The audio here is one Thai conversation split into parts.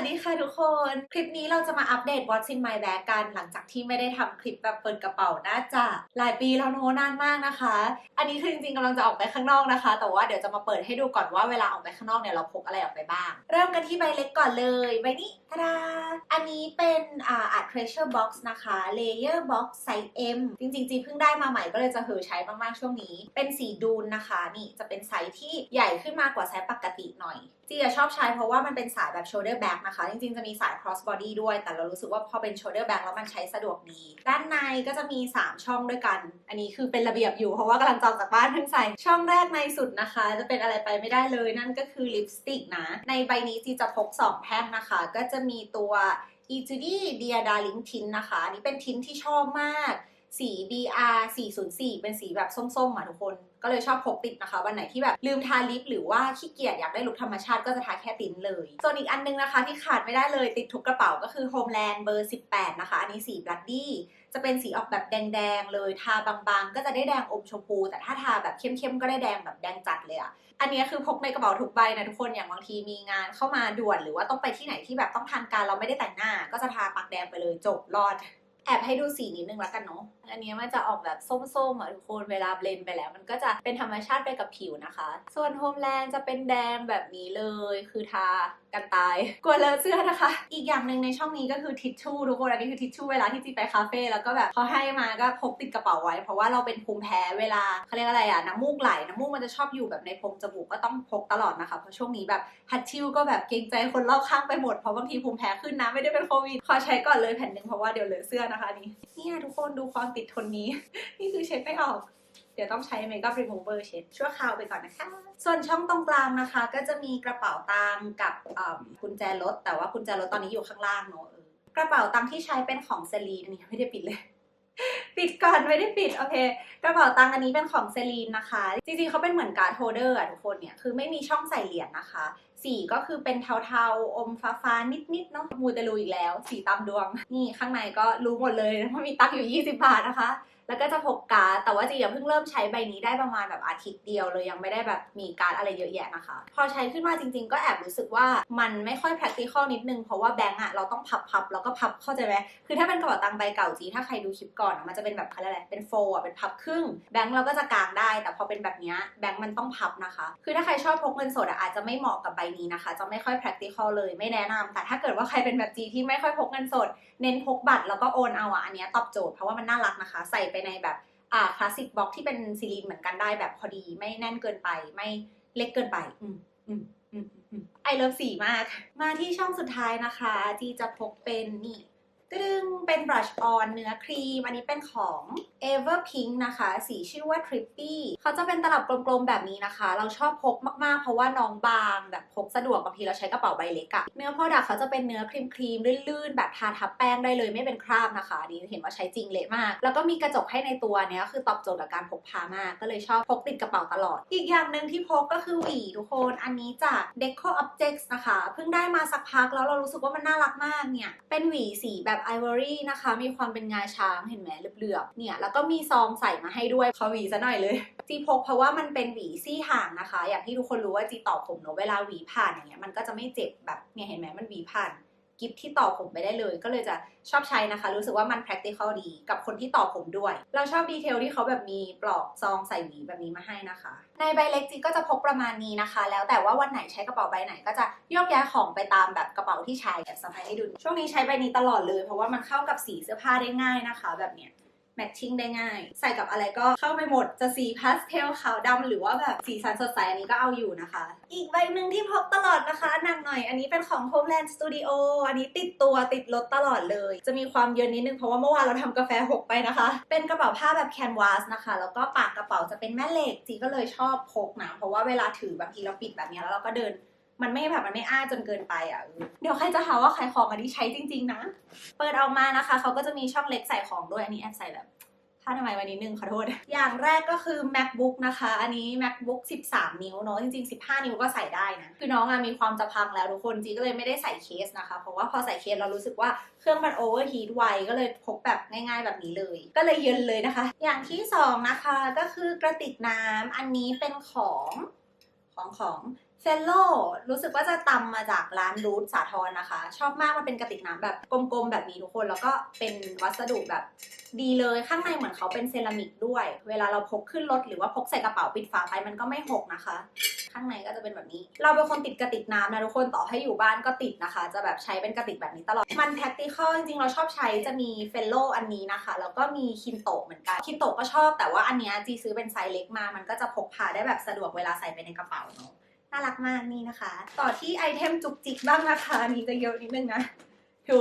วัสดีค่ะทุกคน คลิปนี้เราจะมาอัปเดต What's in my bag กัน หลังจากที่ไม่ได้ทำคลิปแบบเปิดกระเป๋าน่าจะหลายปีแล้วโนนานมากนะคะ อันนี้คือจริงๆกำลังจะออกไปข้างนอกนะคะ แต่ว่าเดี๋ยวจะมาเปิดให้ดูก่อนว่าเวลาออกไปข้างนอกเนี่ยเราพกอะไรออกไปบ้าง เริ่มกันที่ใบเล็กก่อนเลยใบนี้ทาดาอันนี้เป็นอ่า Art Treasure Box นะคะ Layer Box Size M จริงๆจีเพิ่งได้มาใหม่ก็เลยจะเหอใช้มากๆช่วงนี้ เป็นสีดูนนะคะนี่จะเป็นไซส์ที่ใหญ่ขึ้นมากกว่าไซส์ปกติหน่อยจีอะชอบใช้เพราะว่ามันเป็นสายแบบ shoulder bag นะคะ จริงๆ จะมีสาย cross body ด้วย แต่เรารู้สึกว่าพอเป็น shoulder bag แล้วมันใช้สะดวกดี ด้านในก็จะมี 3 ช่องด้วยกัน อันนี้คือเป็นระเบียบอยู่เพราะว่ากำลังจองจากบ้านเพิ่งใส่ ช่องแรกในสุดนะคะ จะเป็นอะไรไปไม่ได้เลยนั่นก็คือลิปสติกนะ ในใบนี้จีจะพก 2 แท่งนะคะ ก็จะมีตัว e t u d y Dear Darling Tint นะคะ อันนี้เป็นทินที่ชอบมากสี BR 404 เป็นสีแบบส้มๆอะทุกคน ก็เลยชอบพกติดนะคะ วันไหนที่แบบลืมทาลิปหรือว่าขี้เกียจอยากได้ลุคธรรมชาติก็จะทาแค่ตินเลยส่วนอีกอันนึงนะคะที่ขาดไม่ได้เลยติดทุกกระเป๋าก็คือ Homeland เบอร์ 18 นะคะ อันนี้สี Bloody จะเป็นสีออกแบบแดงๆ เลย ทาบางๆ ก็จะได้แดงอมชมพู แต่ถ้าทาแบบเข้มๆ ก็ได้แดงแบบแดงจัดเลยอะอันนี้คือพกในกระเป๋าทุกใบนะทุกคน อย่างบางทีมีงานเข้ามาด่วนหรือว่าต้องไปที่ไหนที่แบบต้องทานการเราไม่ได้แต่งหน้า ก็จะทาปากแดงไปเลยจบรอด แอบให้ดูสีนิดนึงแล้วกันเนาะ อันนี้มันจะออกแบบส้มๆอะทุกคนเวลาเบลนไปแล้ว มันก็จะเป็นธรรมชาติไปกับผิวนะคะ ส่วนโฮมแลนด์จะเป็นแดงแบบนี้เลย คือทากันตาย กลัวเลอะเสื้อนะคะ อีกอย่างหนึ่งในช่องนี้ก็คือทิชชู่ทุกคนอันนี้คือทิชชู่เวลาที่จีไปคาเฟ่แล้วก็แบบเขาให้มาก็พกติดกระเป๋าไว้ เพราะว่าเราเป็นภูมิแพ้เวลาเขาเรียกอะไรอะน้ำมูกไหลน้ำมูกมันจะชอบอยู่แบบในโพรงจมูกก็ต้องพกตลอดนะคะเพราะช่วงนี้แบบฮัตชิวก็แบบเกรงใจคนรอบข้างไปหมดเพราะบางทีภูมิแพ้ขึ้นนะไม่ได้เป็นโควิดขอใช้ก่อนเลยแผ่นหนึ่งเพราะว่าเดี๋ยวเลือเสื้อนะคะนี่เนี่ยทุกคนดูความติดทนนี้ นี่คือเช็ดไม่ออกเดี๋ยวต้องใช้เมคอัพรีมูเวอร์เช็ดชั่วคราวไปก่อนนะคะ ส่วนช่องตรงกลางนะคะ ก็จะมีกระเป๋าตังกับกุญแจรถ แต่ว่ากุญแจรถตอนนี้อยู่ข้างล่างเนอะกระเป๋าตังที่ใช้เป็นของเซรีนอันนี้ไม่ได้ปิดเลย ปิดก่อนไม่ได้ปิด โอเค กระเป๋าตังอันนี้เป็นของเซรีนนะคะ จริงๆเขาเป็นเหมือนการ์ดโฮเดอร์อะทุกคนเนี่ย คือไม่มีช่องใส่เหรียญนะคะ สีก็คือเป็นเทาๆ อมฟ้าๆ นิดๆ เนาะมูเตลูอีกแล้ว สีตามดวง นี่ข้างในก็รู้หมดเลยว่ามีตั๊กอยู่ 20 บาทนะคะ แล้วก็จะพกการ์ดแต่ว่าจีย่าเพิ่งเริ่มใช้ใบนี้ได้ประมาณแบบอาทิตย์เดียวเลยยังไม่ได้แบบมีการ์ดอะไรเยอะแยะนะคะ พอใช้ขึ้นมาจริง ๆ ก็แอบรู้สึกว่ามันไม่ค่อย practical นิดนึง เพราะว่าแบงก์อะเราต้องพับๆแล้วก็พับเข้าใจไหมคือถ้าเป็นกระเป๋าตังค์ใบเก่าจีถ้าใครดูคลิปก่อนมันจะเป็นแบบอะไรเป็นโฟล์อะเป็นพับครึ่งแบงก์เราก็จะกางได้ แต่พอเป็นแบบนี้แบงก์มันต้องพับนะคะ คือถ้าใครชอบพกเงินสดอะอาจจะไม่เหมาะกับใบนี้นะคะ จะไม่ค่อย practical เลยไม่แนะนำแต่ถ้าเกิดว่าใครเป็นแบบจีที่ไม่ค่อยพกเงินสด เน้นพกบัตรแล้วก็โอนเอาอะอันนี้ตอบโจทย์เพราะว่ามันน่ารักนะคะ ใส่ไปในแบบอ่าคลาสสิกบ็อกที่เป็นซีรีนเหมือนกันได้แบบพอดีไม่แน่นเกินไปไม่เล็กเกินไป อืมอืมอืมอืมไอเลิฟสีมาก มาที่ช่องสุดท้ายนะคะจีจะพกเป็นนี่ ตึงเป็นบรัชออนเนื้อครีม อันนี้เป็นของ Ever Pink นะคะ สีชื่อว่า Trippy เขาจะเป็นตลับกลมๆแบบนี้นะคะ เราชอบพกมากๆ เพราะว่าน้องบางแบบพกสะดวกบางทีเราใช้กระเป๋าใบเล็กอะเนื้อพอดักเขาจะเป็นเนื้อครีมๆลื่นๆ แบบทาทับแป้งได้เลยไม่เป็นคราบนะคะนนี้เห็นว่าใช้จริงเละมาก แล้วก็มีกระจกให้ในตัวเนี้ยคือตอบโจทย์กับการพกพามากก็เลยชอบพกติดกระเป๋าตลอด อีกอย่างหนึ่งที่พกก็คือหวีทุกคนอันนี้จาก Deco Objects นะคะเพิ่งได้มาสักพักแล้วเรารู้สึกว่ามันน่ารักมากเนี่ยเป็นหวีสีแบบไอวอรี่นะคะ มีความเป็นงาช้างเห็นไหมเหลือบๆเนี่ยแล้วก็มีซองใส่มาให้ด้วยเขาหวีซะหน่อยเลยจีพกเพราะว่ามันเป็นหวีซี่ห่างนะคะ อย่างที่ทุกคนรู้ว่าจีต่อผมเนอะเวลาหวีผ่านอย่างเงี้ยมันก็จะไม่เจ็บแบบเนี่ยเห็นไหมมันหวีผ่าน กิฟที่ต่อผมไปได้เลย ก็เลยจะชอบใช้นะคะ รู้สึกว่ามัน practical ดี กับคนที่ต่อผมด้วย เราชอบดีเทลที่เขาแบบมีปลอกซองใส่หวีแบบนี้มาให้นะคะ ในใบเล็กจีก็จะพกประมาณนี้นะคะ แล้วแต่ว่าวันไหนใช้กระเป๋าใบไหน ก็จะโยกย้ายของไปตามแบบกระเป๋าที่ใช้แบบสะพายให้ดูช่วงนี้ใช้ใบนี้ตลอดเลย เพราะว่ามันเข้ากับสีเสื้อผ้าได้ง่ายนะคะ แบบเนี้ย แมทชิ่งได้ง่าย ใส่กับอะไรก็เข้าไปหมดจะสีพาสเทลขาวดำหรือว่าแบบสีสันสดใสอันนี้ก็เอาอยู่นะคะ อีกใบหนึ่งที่พกตลอดนะคะหนักหน่อย อันนี้เป็นของ Homeland Studio อันนี้ติดตัวติดรถตลอดเลย จะมีความเยินนิดนึงเพราะว่าเมื่อวานเราทำกาแฟหกไปนะคะ เป็นกระเป๋าผ้าแบบแคนวาสนะคะ แล้วก็ปากกระเป๋าจะเป็นแม่เหล็กจีก็เลยชอบพกนะเพราะว่าเวลาถือบางทีเราปิดแบบนี้แล้วเราก็เดิน มันไม่แบบมันไม่อ้าจนเกินไปอะเดี๋ยวใครจะหาว่าขายของอันนี้ใช้จริง ๆ นะ เปิดออกมานะคะเขาก็จะมีช่องเล็กใส่ของด้วยอันนี้แอบใส่แบบผ้าทำไมวันนี้นึงขอโทษ อย่างแรกก็คือ macbook นะคะ อันนี้ macbook 13 นิ้วเนาะจริงๆ 15 นิ้วก็ใส่ได้นะ คือน้องอะมีความจะพังแล้วทุกคนจีก็เลยไม่ได้ใส่เคสนะคะ เพราะว่าพอใส่เคสเรารู้สึกว่าเครื่องมัน overheat ไวก็เลยพกแบบง่ายๆแบบนี้เลย ก็เลยเย็นเลยนะคะ อย่างที่สองนะคะก็คือกระติกน้ำอันนี้เป็นของของของ เฟลโลรู้สึกว่าจะตำมาจากร้านรูทสาทรนะคะ ชอบมากมันเป็นกระติกน้ำแบบกลมๆ แบบนี้ทุกคน แล้วก็เป็นวัสดุแบบดีเลยข้างในเหมือนเขาเป็นเซรามิกด้วย เวลาเราพกขึ้นรถหรือว่าพกใส่กระเป๋าปิดฝาไปมันก็ไม่หกนะคะ ข้างในก็จะเป็นแบบนี้ เราเป็นคนติดกระติกน้ำนะทุกคนต่อให้อยู่บ้านก็ติดนะคะ จะแบบใช้เป็นกระติกแบบนี้ตลอดมัน practical จริงๆเราชอบใช้จะมีเฟลโลอันนี้นะคะแล้วก็มีคินโตะเหมือนกันคินโตะก็ชอบแต่ว่าอันเนี้ยจีซื้อเป็นไซส์เล็กมามันก็จะพกพาได้แบบสะดวกเวลาใส่ไปในกระเป๋าเนาะ น่ารักมากนี่นะคะ ต่อที่ไอเทมจุกจิกบ้างนะคะอันนี้จะเยอะนิดนึงนะดู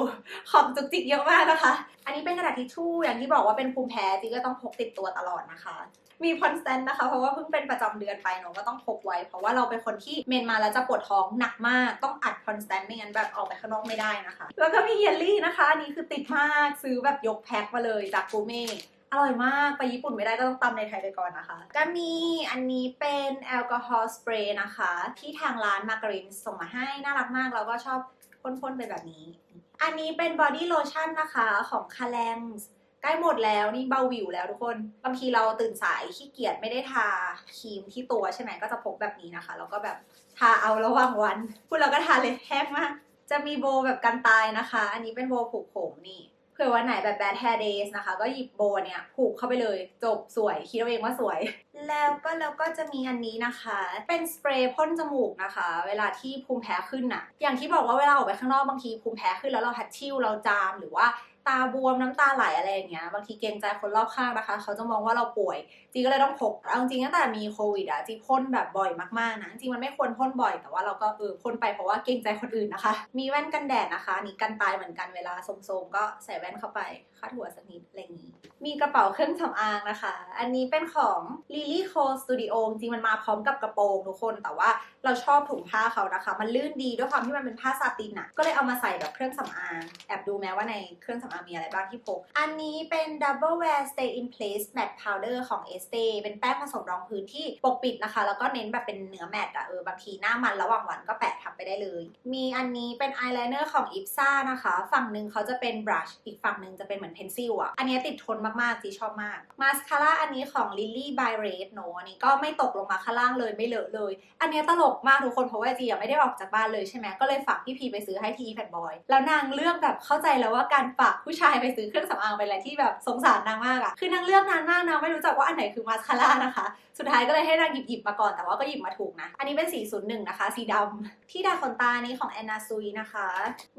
ของจุกจิกเยอะมากนะคะ อันนี้เป็นกระดาษทิชชู่อย่างที่บอกว่าเป็นภูมิแพ้จีก็ต้องพกติดตัวตลอดนะคะ มีพอนสแตนนะคะ เพราะว่าเพิ่งเป็นประจำเดือนไปเนาะก็ต้องพกไว้ เพราะว่าเราเป็นคนที่เมนมาแล้วจะปวดท้องหนักมาก ต้องอัดพอนสแตนไม่งั้นแบบออกไปข้างนอกไม่ได้นะคะ แล้วก็มีเยลลี่นะคะ อันนี้คือติดมากซื้อแบบยกแพ็คมาเลยจากกูเม่ อร่อยมาก ไปญี่ปุ่นไม่ได้ก็ต้องตำในไทยไปก่อนนะคะ ก็มีอันนี้เป็นแอลกอฮอล์สเปรย์นะคะ ที่ทางร้านมาการินส่งมาให้น่ารักมาก แล้วก็ชอบพ่นๆไปแบบนี้ อันนี้เป็นบอดี้โลชั่นนะคะของคาแลงใกล้หมดแล้วนี่เบาวิวแล้วทุกคน บางทีเราตื่นสายขี้เกียจไม่ได้ทาครีมที่ตัวใช่ไหมก็จะพกแบบนี้นะคะ แล้วก็แบบทาเอาระหว่างวันพูดแล้วก็ทาเลยแห้งมาก จะมีโบแบบกันตายนะคะ อันนี้เป็นโบผูกผมนี่ ผื่อวันไหนแบบ bad hair days นะคะ ก็หยิบโบเนี่ยผูกเข้าไปเลยจบสวย คิดเอาเองว่าสวย แล้วก็แล้วก็จะมีอันนี้นะคะ เป็นสเปรย์พ่นจมูกนะคะ เวลาที่ภูมิแพ้ขึ้นน่ะอย่างที่บอกว่าเวลาออกไปข้างนอกบางทีภูมิแพ้ขึ้นแล้วเราฮัดชิวเราจามหรือว่าตาบวมน้ำตาไหลอะไรอย่างเงี้ยบางทีเกรงใจคนรอบข้างนะคะ เขาจะมองว่าเราป่วยจีก็เลยต้องพกเอาจริงตั้งแต่มีโควิดอะจีพ่นแบบบ่อยมากๆนะจริงมันไม่ควรพ่นบ่อยแต่ว่าเราก็เออพ่นไปเพราะว่าเกรงใจคนอื่นนะคะ มีแว่นกันแดดนะคะนี่กันตายเหมือนกันเวลาโซมๆก็ใส่แว่นเข้าไปคาดหัวสักนิดอะไรอย่างนี้ มีกระเป๋าเครื่องสำอางนะคะ อันนี้เป็นของลี Lily Co Studio จริงมันมาพร้อมกับกระโปรงทุกคน แต่ว่าเราชอบถุงผ้าเขานะคะ มันลื่นดีด้วยความที่มันเป็นผ้าซาตินอะก็เลยเอามาใส่แบบเครื่องสำอาง แอบดูแม้ว่าในเครื่องสำอางมีอะไรบ้างที่พก อันนี้เป็น Double Wear Stay in Place Matte Powder ของ Estee เป็นแป้งผสมรองพื้นที่ปกปิดนะคะ แล้วก็เน้นแบบเป็นเนื้อแมตต์อะเออบางทีหน้ามันระหว่างวันก็แปะทับไปได้เลย มีอันนี้เป็นอายไลเนอร์ของ Ipsa นะคะ ฝั่งหนึ่งเขาจะเป็น brush อีกฝั่งหนึ่งจะเป็นเหมือน pencil อะอันนี้ติดทนมากๆจีชอบมากมาสคาร่าอันนี้ของ Lily by Red เนอะอันนี้ก็ไม่ตกลงมาข้างล่างเลยไม่เลอะเลย อันนี้ตลกมากทุกคนเพราะว่าจีอะไม่ได้ออกจากบ้านเลยใช่ไหมก็เลยฝากพี่พีไปซื้อให้ทีแฟนบอยแล้วนางเลือกแบบเข้าใจแล้วว่าการฝากผู้ชายไปซื้อเครื่องสำอางเป็นอะไรที่แบบสงสารนางมากอะคือนางเลือกนานมากนางไม่รู้จักว่าอันไหนคือมาสคาร่านะคะ สุดท้ายก็เลยให้นางหยิบหยิบมาก่อนแต่ว่าก็หยิบมาถูกนะอันนี้เป็นสี01นะคะ สีดำที่ดาขนตานี้ของแอนนาซุยนะคะ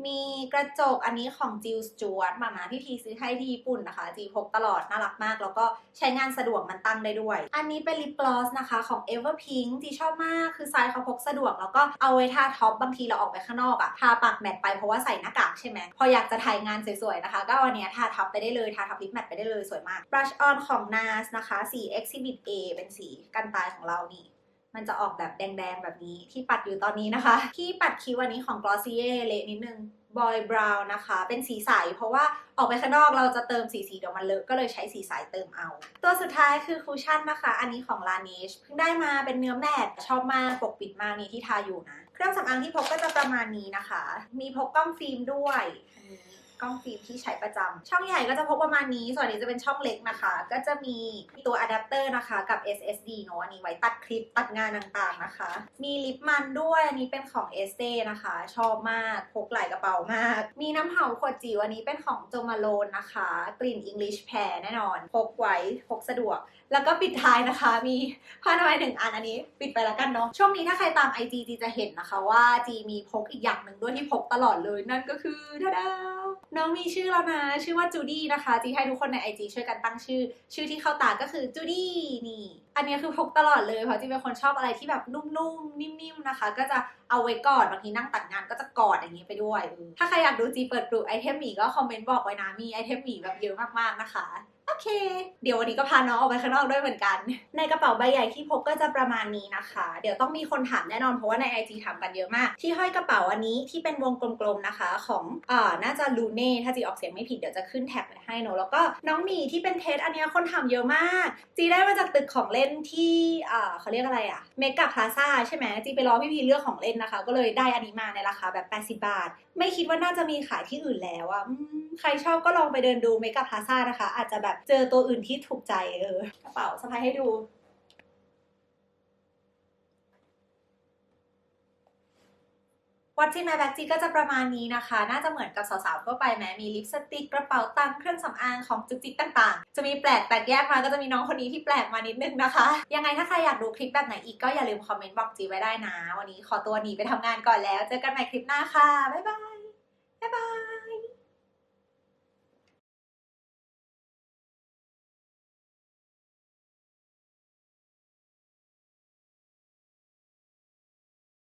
มีกระจกอันนี้ของจิลสจวตมามาพี่พีซื้อให้ที่ญี่ปุ่นนะคะจีพกตลอดน่ารักมาก แล้วก็ใช้งานสะดวกมันตั้งได้ด้วย อันนี้เป็นลิปกลอสนะคะของ Everpink จีชอบมากคือไซส์เขาพกสะดวก แล้วก็เอาไว้ทาท็อปบางทีเราออกไปข้างนอกอะทาปากแมทไปเพราะว่าใส่หน้ากากใช่ไหมพออยากจะถ่ายงานสวยๆนะคะ ก็อันนี้ทาท็อปไปได้เลยทาท็อปลิปแมทไปได้เลยสวยมาก brush on ของ NARS นะคะสี Exhibit A เป็นสีกันตายของเรานี่ มันจะออกแบบแดงๆ แบบนี้ที่ปัดอยู่ตอนนี้นะคะ ที่ปัดคิ้วอันนี้ของ Glossier เละนิดนึง Boy Brown นะคะ เป็นสีใส เพราะว่าออกไปข้างนอกเราจะเติมสีสีเดี๋ยวมันเลอะก็เลยใช้สีใสเติมเอา ตัวสุดท้ายคือคูชั่นนะคะ อันนี้ของ Laneige เพิ่งได้มาเป็นเนื้อแมตชอบมากปกปิดมากนี่ที่ทาอยู่นะ เครื่องสำอางที่พกก็จะประมาณนี้นะคะ มีพกกล้องฟิล์มด้วยอันนี้ กล้องฟิล์มที่ใช้ประจำช่องใหญ่ก็จะพกประมาณนี้ ส่วนนี้จะเป็นช่องเล็กนะคะ ก็จะมีตัวอะแดปเตอร์นะคะกับ SSD เนอะอันนี้ไว้ตัดคลิปตัดงานต่างๆนะคะ มีลิปมันด้วยอันนี้เป็นของ e s t e นะคะ ชอบมากพกหลายกระเป๋ามาก มีน้ำหอมขวดจิ๋วอันนี้เป็นของโจมาโลนนะคะ กลิ่น English Pear แน่นอนพกไว้พกสะดวก แล้วก็ปิดท้ายนะคะ มีผ้าอนามัยหนึ่งอันอันนี้ ปิดไปแล้วกันเนาะช่วงนี้ถ้าใครตาม IG จีจะเห็นนะคะว่าจีมีพกอีกอย่างหนึ่งด้วยที่พกตลอดเลยนั่นก็คือทาดา น้องมีชื่อแล้วนะ ชื่อว่าจูดี้นะคะ จีให้ทุกคนในไอจีช่วยกันตั้งชื่อ ชื่อที่เข้าตาก็คือจูดี้นี่ อันนี้คือพกตลอดเลยเพราะจีเป็นคนชอบอะไรที่แบบนุ่มๆ นิ่มๆ นะคะ ก็จะเอาไว้กอดบางทีนั่งตัดงานก็จะกอดอย่างนี้ไปด้วย ถ้าใครอยากดูจีเปิดกลุ่มไอเทมหมีก็คอมเมนต์บอกไว้นะ มีไอเทมหมีแบบเยอะมากๆนะคะ โอเค เดี๋ยววันนี้ก็พาน้องออกไปข้างนอกด้วยเหมือนกัน ในกระเป๋าใบใหญ่ที่พกก็จะประมาณนี้นะคะ เดี๋ยวต้องมีคนถามแน่นอนเพราะว่าใน IG ถามกันเยอะมาก ที่ห้อยกระเป๋าอันนี้ที่เป็นวงกลมๆนะคะของอ่าน่าจะลูเน่ถ้าจีออกเสียงไม่ผิดเดี๋ยวจะขึ้นแท็กไว้ให้เนอะแล้วก็น้องหมีที่เป็นเทสอันนี้คนถามเยอะมาก จีได้มาจากตึกของเล่นที่อ่าเขาเรียกอะไรอะเมกะพลาซ่าใช่ไหมจีไปรอพี่พีเลือกของเล่นนะคะ ก็เลยได้อันนี้มาในราคาแบบ80บาท ไม่คิดว่าน่าจะมีขายที่อื่นแล้วอะใครชอบก็ลองไปเดินดูเมกะพลาซ่านะคะ อาจจะแบบเจอตัวอื่นที่ถูกใจเออกระเป๋าสะพายให้ดู What's in my bag จีก็จะประมาณนี้นะคะ น่าจะเหมือนกับสาวๆทั่วไปแม้มีลิปสติกกระเป๋าตังค์เครื่องสำอางของจุกจิกต่างๆ จะมีแปลกแตกแยกมาก็จะมีน้องคนนี้ที่แปลกมานิดนึงนะคะ ยังไงถ้าใครอยากดูคลิปแบบไหนอีกก็อย่าลืมคอมเมนต์บอกจีไว้ได้นะ วันนี้ขอตัวหนีไปทำงานก่อนแล้ว เจอกันใหม่คลิปหน้าค่ะ บ๊ายบาย บ๊ายบาย